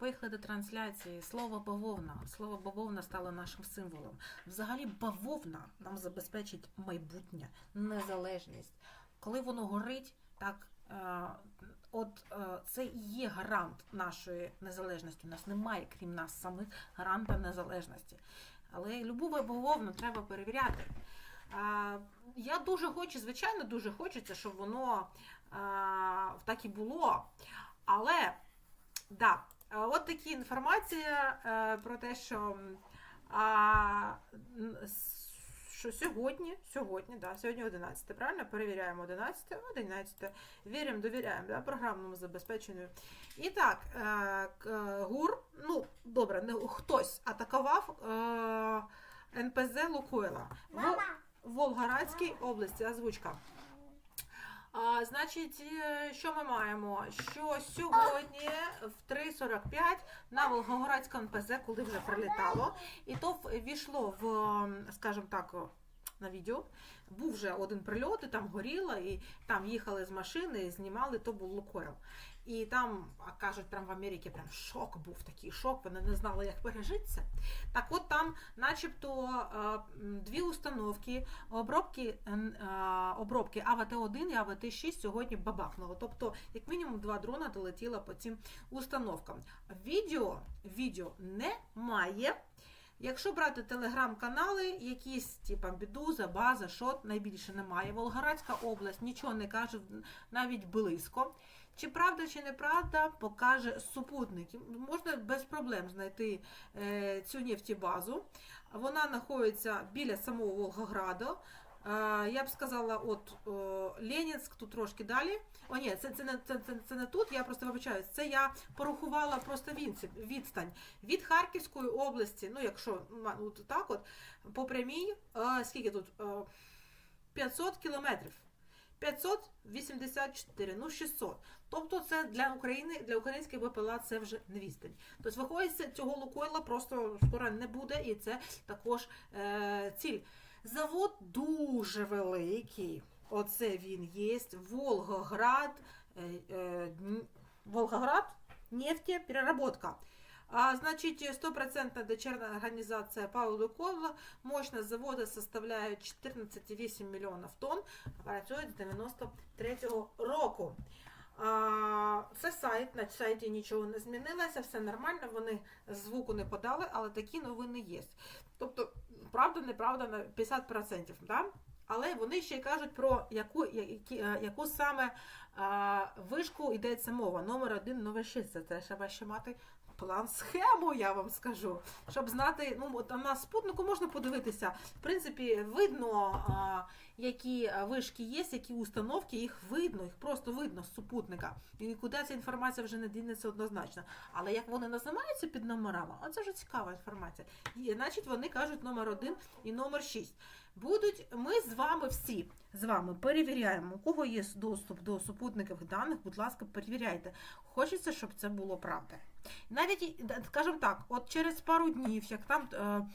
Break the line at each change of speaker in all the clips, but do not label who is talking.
поїхали до трансляції, слово бавовна. Слово бавовна стало нашим символом. Взагалі, бавовна нам забезпечить майбутнє, незалежність. Коли воно горить, так е, от е, це і є гарант нашої незалежності. У нас немає, крім нас самих, гаранта незалежності. Але любу бавовну треба перевіряти. А, Я дуже хочу, звичайно, дуже хочеться, щоб воно так і було. Але е, от такі інформація е, про те, що, а, що сьогодні, сьогодні, да, сьогодні 11, правильно? Перевіряємо 11, 11, віримо, довіряємо да, програмному забезпеченню. І так, е, ГУР, ну, добре, не хтось атакував е, НПЗ Лукойла. В- Волгоградській області, озвучка. А, значить, е, що ми маємо? Що сьогодні в 3.45 на Волгоградському НПЗ, коли вже прилітало, і то ввійшло в, скажімо так, на відео. Був вже один прильот, і там горіло, і там їхали з машини, і знімали, то був Лукойл. І там, кажуть, прям в Америці прям шок був такий шок, вони не знали, як пережити це. Так от там, начебто, дві установки обробки, обробки АВТ-1 і АВТ-6 сьогодні бабахнуло. Тобто, як мінімум, два дрона долетіло по цим установкам. Відео, відео немає. Якщо брати телеграм-канали, якісь типа Бідуза, База, Шот, найбільше немає. Волгоградська область нічого не каже навіть близько. Чи правда, чи неправда, покаже супутник. Можна без проблем знайти е, цю нефтібазу. Вона знаходиться біля самого Волгограда. Е, я б сказала, от е, Ленінськ тут трошки далі. О, ні, це, це, не, це, це, це не тут, я просто вибачаюсь. Це я порахувала просто відстань, від Харківської області, ну якщо от так от, по прямій, е, скільки тут? Е, 500 кілометрів. 584, ну 600. Тобто це для України, для українських БПЛА це вже не відстань. Тобто, виходить, цього Лукойла просто скоро не буде, і це також е, ціль. Завод дуже великий. Оце він є. Волгоград, е, е, Волгоград, нефтепереработка. А, значит, стопроцентная дочерная организация Павла Лукойла, мощность завода составляет 14,8 миллионов тонн, працює з 93-го року. Це сайт, на сайті нічого не змінилося, все нормально, вони звуку не подали, але такі новини є. Тобто, правда, неправда на 50%. Да? Але вони ще й кажуть про яку, які, е, яку саме а, вишку йдеться мова. Номер один, номер 6. Це треба ще мати план схему, я вам скажу. Щоб знати, ну от на спутнику можна подивитися. В принципі, видно, а, які вишки є, які установки, їх видно, їх просто видно з супутника. І нікуди ця інформація вже не дінеться однозначно. Але як вони називаються під номерами, а це вже цікава інформація. І, значить, вони кажуть номер один і номер 6. Будуть ми з вами всі з вами перевіряємо, у кого є доступ до супутникових даних, будь ласка, перевіряйте. Хочеться, щоб це було правда. Навіть, скажімо так, от через пару днів, як там е,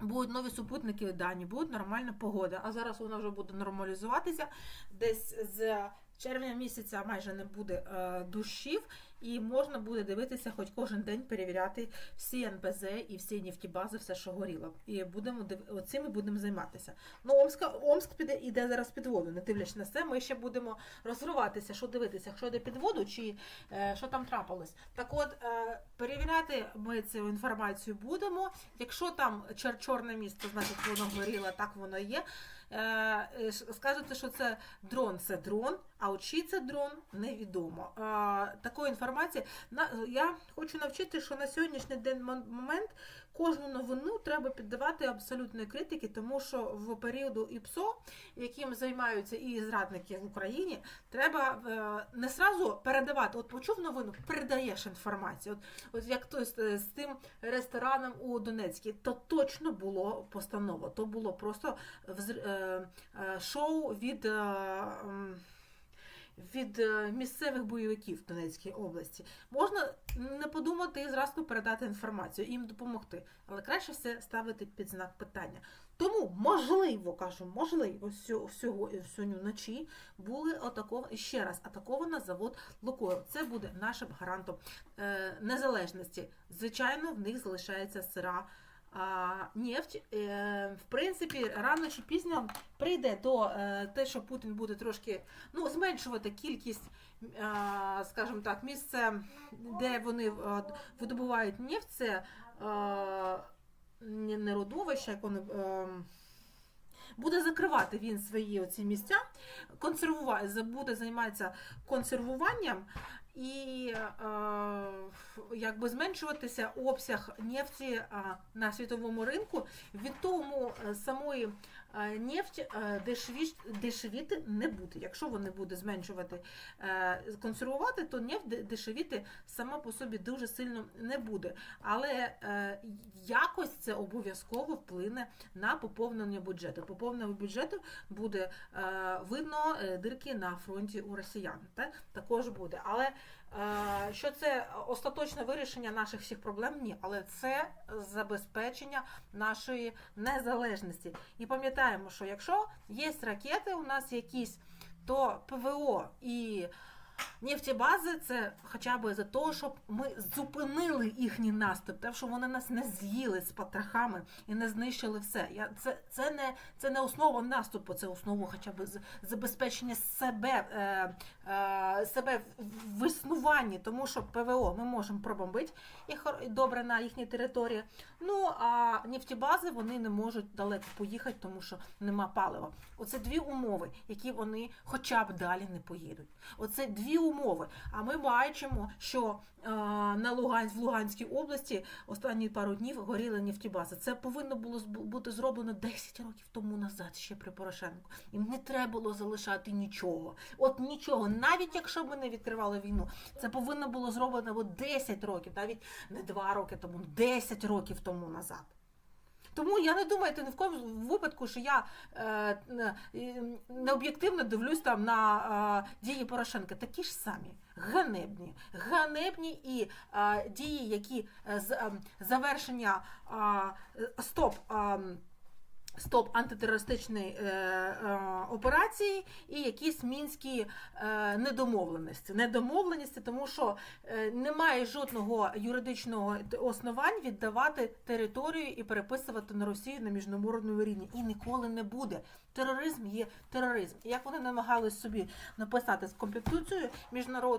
будуть нові супутники дані, буде нормальна погода, а зараз вона вже буде нормалізуватися. Десь з червня місяця майже не буде е, дощів, і можна буде дивитися, хоч кожен день перевіряти всі НПЗ і всі нефтібази, все, що горіло. І будемо цим і будемо займатися. Ну, Омська, Омск піде іде зараз під воду, не дивлячись на це. Ми ще будемо розвиватися, що дивитися, що йде під воду, чи е, що там трапилось. Так от, е, перевіряти ми цю інформацію будемо. Якщо там чор- чорне місце, значить воно горіло, так воно є. Е, е, скажете, що це дрон, це дрон, а от це дрон, невідомо. Е, такої інформації на я хочу навчити, що на сьогоднішній день момент кожну новину треба піддавати абсолютної критики, тому що в періоду ІПСО, яким займаються і зрадники в Україні, треба е, не сразу передавати. От почув новину, передаєш інформацію. От, от як той з, з тим рестораном у Донецькій, то точно було постанова. То було просто е, е, шоу від. Від е, місцевих бойовиків в Донецькій області. Можна не подумати і зразу передати інформацію, їм допомогти. Але краще все ставити під знак питання. Тому, можливо, кажу, можливо, сьо- всього вночі були атаковані ще раз атаковано завод Лукойл. Це буде нашим гарантом е, незалежності. Звичайно, в них залишається сира. Нефть, е, в принципі, рано чи пізно прийде до е, те, що Путін буде трошки ну, зменшувати кількість, скажімо так, місце, де вони е, видобувають нефть, це не родовище, як вони. Буде закривати він свої оці місця, консервувати, буде займатися консервуванням і якби зменшуватися обсяг нефті на світовому ринку. Від тому е, самої е, нефть е, дешевіти не буде. Якщо вони буде зменшувати консервувати, то нефть дешевіти сама по собі дуже сильно не буде. Але якось це обов'язково вплине на поповнення бюджету. Поповнення бюджету буде видно дирки на фронті у росіян. Так? Також буде. Але що це остаточне вирішення наших всіх проблем? Ні, але це забезпечення нашої незалежності. І пам'ятаємо, що якщо є ракети у нас якісь, то ПВО і нефтебази це хоча б за те, щоб ми зупинили їхній наступ, те, що вони нас не з'їли з потрохами і не знищили все. Я, це, це, не, це не основа наступу, це основа хоча б забезпечення себе, е, е, себе в- існуванні, тому що ПВО ми можемо пробомбити і добре на їхній території. Ну а нефтебази вони не можуть далеко поїхати, тому що нема палива. Оце дві умови, які вони хоча б далі не поїдуть. Оце дві умови. А ми бачимо, що е, на Луганськ, в Луганській області останні пару днів горіли нефтебази. Це повинно було бути зроблено 10 років тому назад, ще при Порошенку. Їм не треба було залишати нічого. От нічого, навіть якщо ми не відкривали війну, це повинно було зроблено от 10 років, навіть не 2 роки тому, 10 років тому назад. Тому я не думайте ні в кому випадку, що я е, не- необ'єктивно дивлюсь там на е, дії Порошенка. Такі ж самі ганебні, ганебні і е, дії, які з е, завершення стоп. Стоп антитерористичної е, е, операції і якісь мінські е, недомовленості. Недомовленості, тому що е, немає жодного юридичного основань віддавати територію і переписувати на Росію на міжнародному рівні. І ніколи не буде. Тероризм є тероризм. Як вони намагались собі написати з конституцією міжнародною